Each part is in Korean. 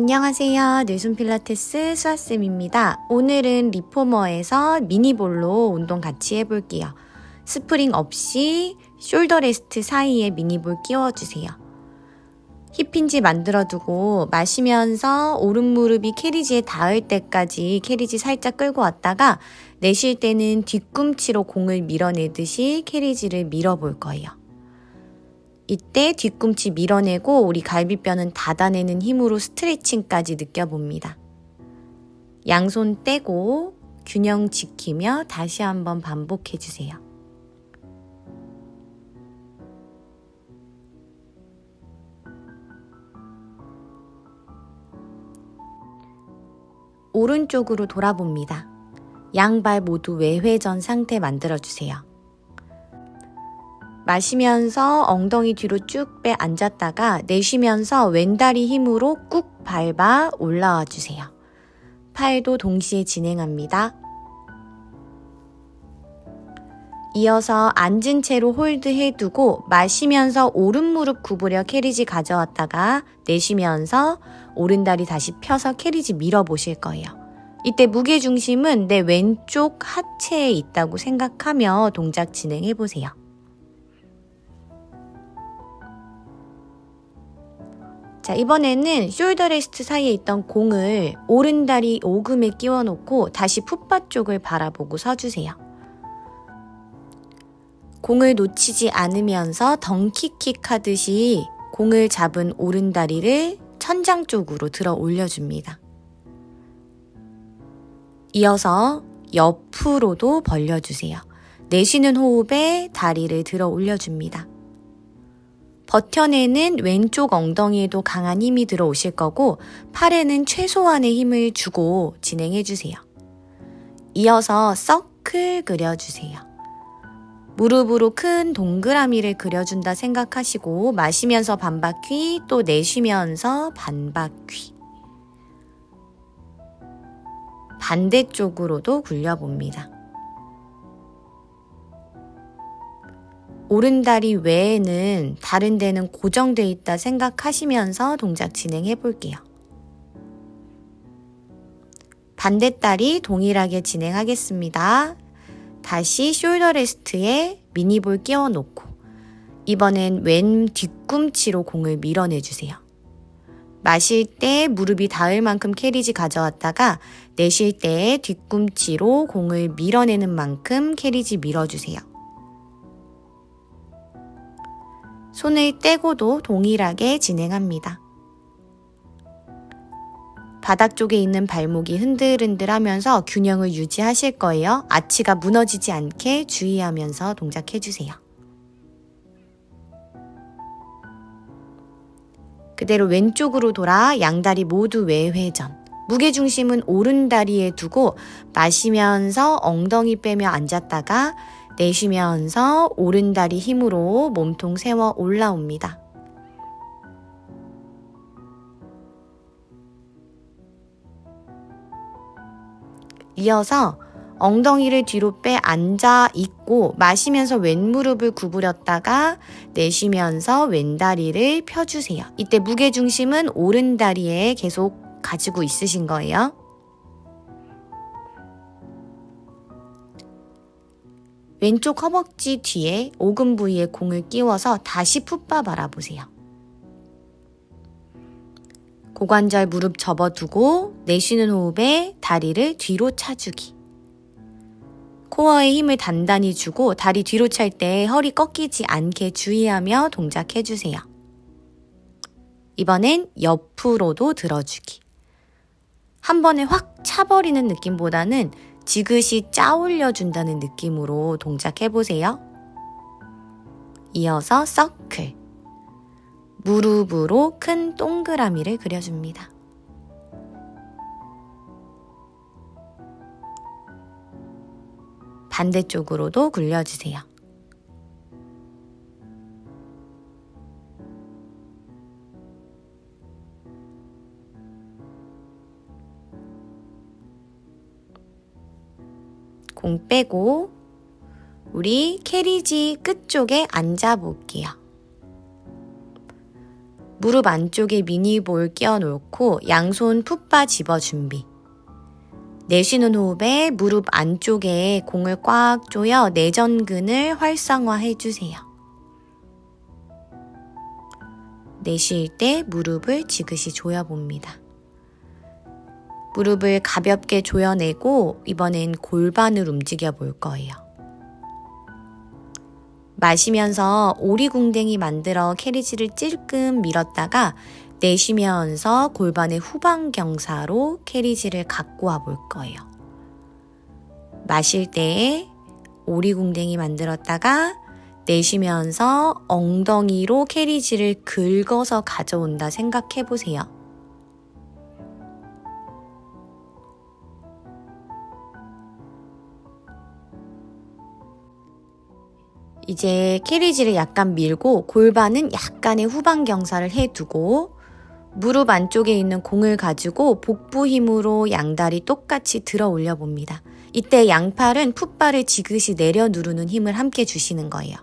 안녕하세요. 뇌순 필라테스 수아쌤입니다. 오늘은 리포머에서 미니볼로 운동 같이 해볼게요. 스프링 없이 숄더 레스트 사이에 미니볼 끼워주세요. 힙힌지 만들어두고 마시면서 오른 무릎이 캐리지에 닿을 때까지 캐리지 살짝 끌고 왔다가 내쉴 때는 뒤꿈치로 공을 밀어내듯이 캐리지를 밀어볼 거예요. 이때 뒤꿈치 밀어내고 우리 갈비뼈는 닫아내는 힘으로 스트레칭까지 느껴봅니다. 양손 떼고 균형 지키며 다시 한번 반복해 주세요. 오른쪽으로 돌아봅니다. 양발 모두 외회전 상태 만들어 주세요. 마시면서 엉덩이 뒤로 쭉 빼 앉았다가 내쉬면서 왼다리 힘으로 꾹 밟아 올라와 주세요. 팔도 동시에 진행합니다. 이어서 앉은 채로 홀드 해 두고 마시면서 오른 무릎 구부려 캐리지 가져왔다가 내쉬면서 오른 다리 다시 펴서 캐리지 밀어 보실 거예요. 이때 무게 중심은 내 왼쪽 하체에 있다고 생각하며 동작 진행해 보세요. 자, 이번에는 숄더 레스트 사이에 있던 공을 오른다리 오금에 끼워 놓고 다시 풋바 쪽을 바라보고 서주세요. 공을 놓치지 않으면서 덩키킥 하듯이 공을 잡은 오른다리를 천장 쪽으로 들어 올려줍니다. 이어서 옆으로도 벌려주세요. 내쉬는 호흡에 다리를 들어 올려줍니다. 버텨내는 왼쪽 엉덩이에도 강한 힘이 들어오실 거고 팔에는 최소한의 힘을 주고 진행해 주세요. 이어서 서클 그려주세요. 무릎으로 큰 동그라미를 그려준다 생각하시고 마시면서 반바퀴 또 내쉬면서 반바퀴 반대쪽으로도 굴려봅니다. 오른다리 외에는 다른 데는 고정돼 있다 생각하시면서 동작 진행해 볼게요. 반대다리 동일하게 진행하겠습니다. 다시 숄더 레스트에 미니볼 끼워 놓고 이번엔 왼 뒤꿈치로 공을 밀어내 주세요. 마실 때 무릎이 닿을 만큼 캐리지 가져왔다가 내쉴 때 뒤꿈치로 공을 밀어내는 만큼 캐리지 밀어주세요. 손을 떼고도 동일하게 진행합니다. 바닥 쪽에 있는 발목이 흔들흔들 하면서 균형을 유지하실 거예요. 아치가 무너지지 않게 주의하면서 동작해 주세요. 그대로 왼쪽으로 돌아 양다리 모두 외회전. 무게중심은 오른 다리에 두고 마시면서 엉덩이 빼며 앉았다가 내쉬면서 오른다리 힘으로 몸통 세워 올라옵니다. 이어서 엉덩이를 뒤로 빼 앉아 있고 마시면서 왼 무릎을 구부렸다가 내쉬면서 왼 다리를 펴주세요. 이때 무게중심은 오른 다리에 계속 가지고 있으신 거예요. 왼쪽 허벅지 뒤에 오금 부위에 공을 끼워서 다시 풋바 바라보세요. 고관절 무릎 접어두고 내쉬는 호흡에 다리를 뒤로 차주기. 코어에 힘을 단단히 주고 다리 뒤로 찰 때 허리 꺾이지 않게 주의하며 동작해주세요. 이번엔 옆으로도 들어주기. 한 번에 확 차버리는 느낌보다는 지그시 짜 올려 준다는 느낌으로 동작해 보세요. 이어서 서클. 무릎으로 큰 동그라미를 그려줍니다. 반대쪽으로도 굴려주세요. 공 빼고 우리 캐리지 끝쪽에 앉아 볼게요. 무릎 안쪽에 미니볼 끼워 놓고 양손 풋바 집어 준비. 내쉬는 호흡에 무릎 안쪽에 공을 꽉 조여 내전근을 활성화해 주세요. 내쉴 때 무릎을 지그시 조여봅니다. 무릎을 가볍게 조여내고 이번엔 골반을 움직여 볼 거예요. 마시면서 오리궁뎅이 만들어 캐리지를 찔끔 밀었다가 내쉬면서 골반의 후방경사로 캐리지를 갖고 와 볼 거예요. 마실 때 오리궁뎅이 만들었다가 내쉬면서 엉덩이로 캐리지를 긁어서 가져온다 생각해 보세요. 이제 캐리지를 약간 밀고 골반은 약간의 후방 경사를 해두고 무릎 안쪽에 있는 공을 가지고 복부 힘으로 양다리 똑같이 들어 올려 봅니다. 이때 양팔은 풋발을 지그시 내려 누르는 힘을 함께 주시는 거예요.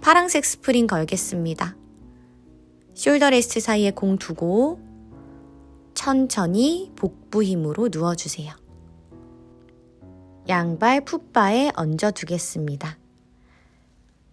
파랑색 스프링 걸겠습니다. 숄더 레스트 사이에 공 두고 천천히 복부 힘으로 누워주세요. 양발 풋바에 얹어 두겠습니다.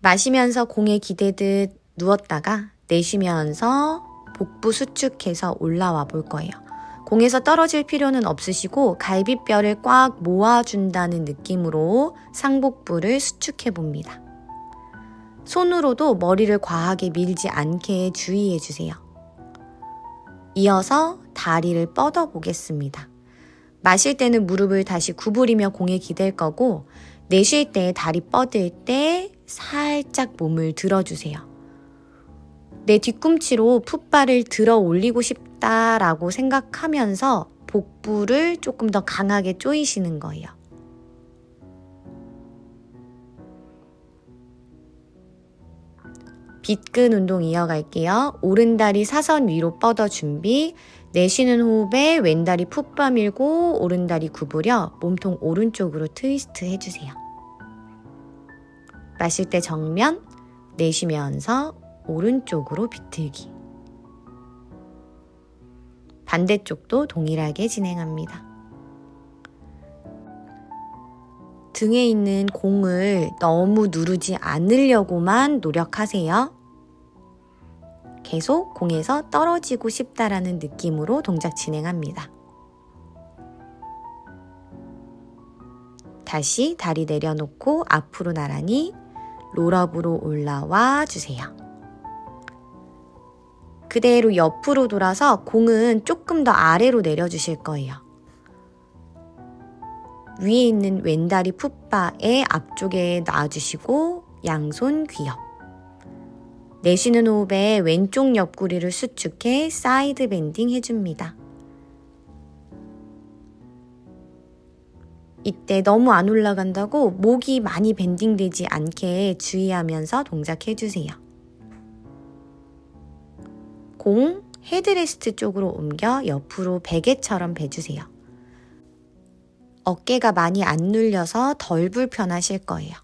마시면서 공에 기대듯 누웠다가 내쉬면서 복부 수축해서 올라와 볼 거예요. 공에서 떨어질 필요는 없으시고 갈비뼈를 꽉 모아준다는 느낌으로 상복부를 수축해 봅니다. 손으로도 머리를 과하게 밀지 않게 주의해 주세요. 이어서 다리를 뻗어 보겠습니다. 마실 때는 무릎을 다시 구부리며 공에 기댈 거고, 내쉴 때 다리 뻗을 때 살짝 몸을 들어주세요. 내 뒤꿈치로 풋발을 들어 올리고 싶다라고 생각하면서 복부를 조금 더 강하게 조이시는 거예요. 빗근 운동 이어갈게요. 오른다리 사선 위로 뻗어 준비. 내쉬는 호흡에 왼다리 풋바 밀고 오른다리 구부려 몸통 오른쪽으로 트위스트 해주세요. 마실 때 정면, 내쉬면서 오른쪽으로 비틀기. 반대쪽도 동일하게 진행합니다. 등에 있는 공을 너무 누르지 않으려고만 노력하세요. 계속 공에서 떨어지고 싶다라는 느낌으로 동작 진행합니다. 다시 다리 내려놓고 앞으로 나란히 롤업으로 올라와 주세요. 그대로 옆으로 돌아서 공은 조금 더 아래로 내려주실 거예요. 위에 있는 왼다리 풋바의 앞쪽에 놔주시고 양손 귀엽. 내쉬는 호흡에 왼쪽 옆구리를 수축해 사이드 밴딩 해줍니다. 이때 너무 안 올라간다고 목이 많이 밴딩되지 않게 주의하면서 동작해주세요. 공 헤드레스트 쪽으로 옮겨 옆으로 베개처럼 베주세요. 어깨가 많이 안 눌려서 덜 불편하실 거예요.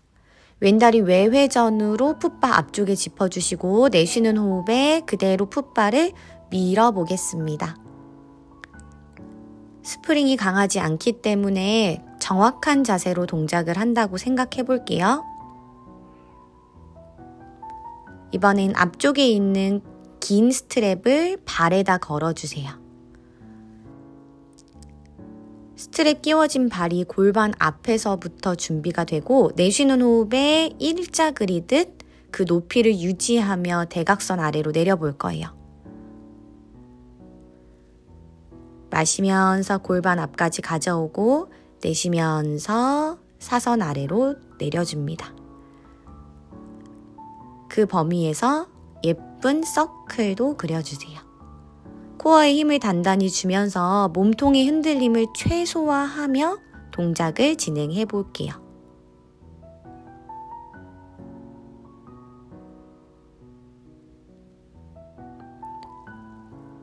왼다리 외회전으로 풋바 앞쪽에 짚어주시고 내쉬는 호흡에 그대로 풋바를 밀어보겠습니다. 스프링이 강하지 않기 때문에 정확한 자세로 동작을 한다고 생각해 볼게요. 이번엔 앞쪽에 있는 긴 스트랩을 발에다 걸어주세요. 스트랩 끼워진 발이 골반 앞에서부터 준비가 되고 내쉬는 호흡에 일자 그리듯 그 높이를 유지하며 대각선 아래로 내려볼 거예요. 마시면서 골반 앞까지 가져오고 내쉬면서 사선 아래로 내려줍니다. 그 범위에서 예쁜 서클도 그려주세요. 코어에 힘을 단단히 주면서 몸통의 흔들림을 최소화하며 동작을 진행해 볼게요.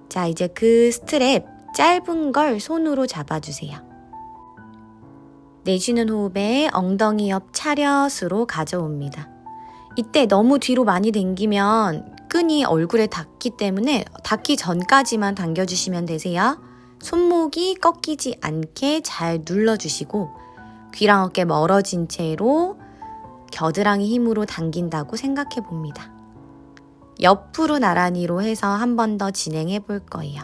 자, 이제 그 스트랩 짧은 걸 손으로 잡아주세요. 내쉬는 호흡에 엉덩이 옆 차렷으로 가져옵니다. 이때 너무 뒤로 많이 당기면 끈이 얼굴에 닿기 때문에 닿기 전까지만 당겨주시면 되세요. 손목이 꺾이지 않게 잘 눌러주시고 귀랑 어깨 멀어진 채로 겨드랑이 힘으로 당긴다고 생각해 봅니다. 옆으로 나란히로 해서 한 번 더 진행해 볼 거예요.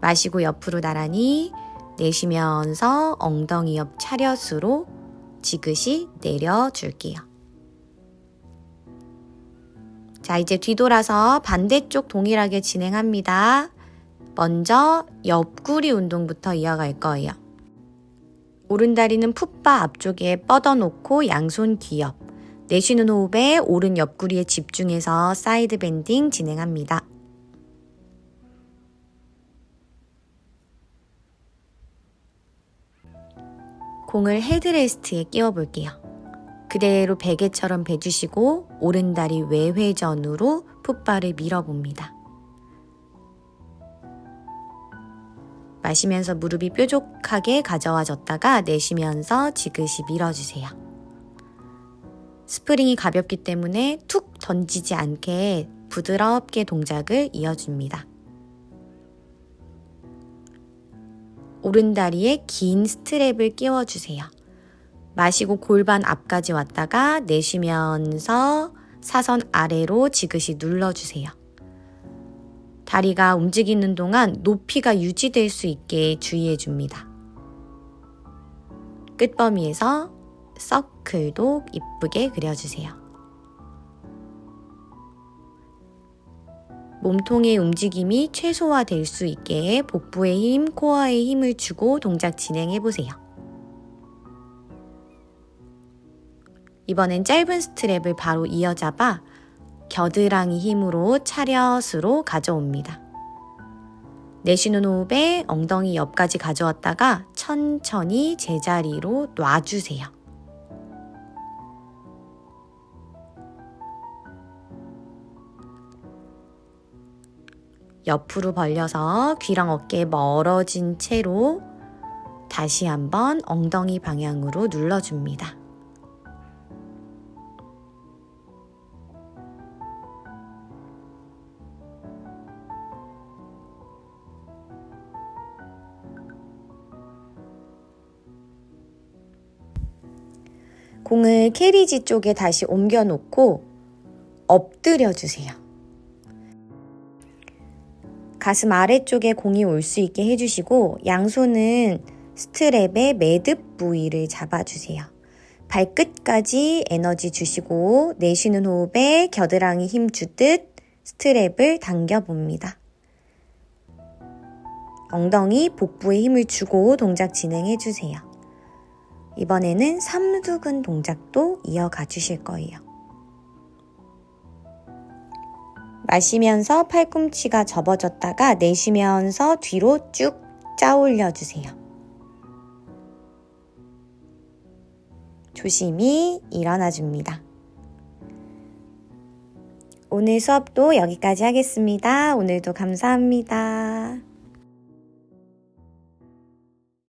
마시고 옆으로 나란히 내쉬면서 엉덩이 옆 차렷으로 지그시 내려줄게요. 자, 이제 뒤돌아서 반대쪽 동일하게 진행합니다. 먼저 옆구리 운동부터 이어갈 거예요. 오른다리는 풋바 앞쪽에 뻗어놓고 양손 뒤옆. 내쉬는 호흡에 오른 옆구리에 집중해서 사이드 밴딩 진행합니다. 공을 헤드레스트에 끼워 볼게요. 그대로 베개처럼 베주시고 오른다리 외회전으로 풋바를 밀어봅니다. 마시면서 무릎이 뾰족하게 가져와졌다가 내쉬면서 지그시 밀어주세요. 스프링이 가볍기 때문에 툭 던지지 않게 부드럽게 동작을 이어줍니다. 오른다리에 긴 스트랩을 끼워주세요. 마시고 골반 앞까지 왔다가 내쉬면서 사선 아래로 지그시 눌러주세요. 다리가 움직이는 동안 높이가 유지될 수 있게 주의해 줍니다. 끝범위에서 서클도 이쁘게 그려주세요. 몸통의 움직임이 최소화될 수 있게 복부의 힘, 코어에 힘을 주고 동작 진행해 보세요. 이번엔 짧은 스트랩을 바로 이어잡아 겨드랑이 힘으로 차렷으로 가져옵니다. 내쉬는 호흡에 엉덩이 옆까지 가져왔다가 천천히 제자리로 놔주세요. 옆으로 벌려서 귀랑 어깨 멀어진 채로 다시 한번 엉덩이 방향으로 눌러줍니다. 공을 캐리지 쪽에 다시 옮겨 놓고 엎드려 주세요. 가슴 아래쪽에 공이 올 수 있게 해주시고 양손은 스트랩의 매듭 부위를 잡아주세요. 발끝까지 에너지 주시고 내쉬는 호흡에 겨드랑이 힘 주듯 스트랩을 당겨봅니다. 엉덩이 복부에 힘을 주고 동작 진행해 주세요. 이번에는 삼두근 동작도 이어가 주실 거예요. 마시면서 팔꿈치가 접어졌다가 내쉬면서 뒤로 쭉 짜올려 주세요. 조심히 일어나 줍니다. 오늘 수업도 여기까지 하겠습니다. 오늘도 감사합니다.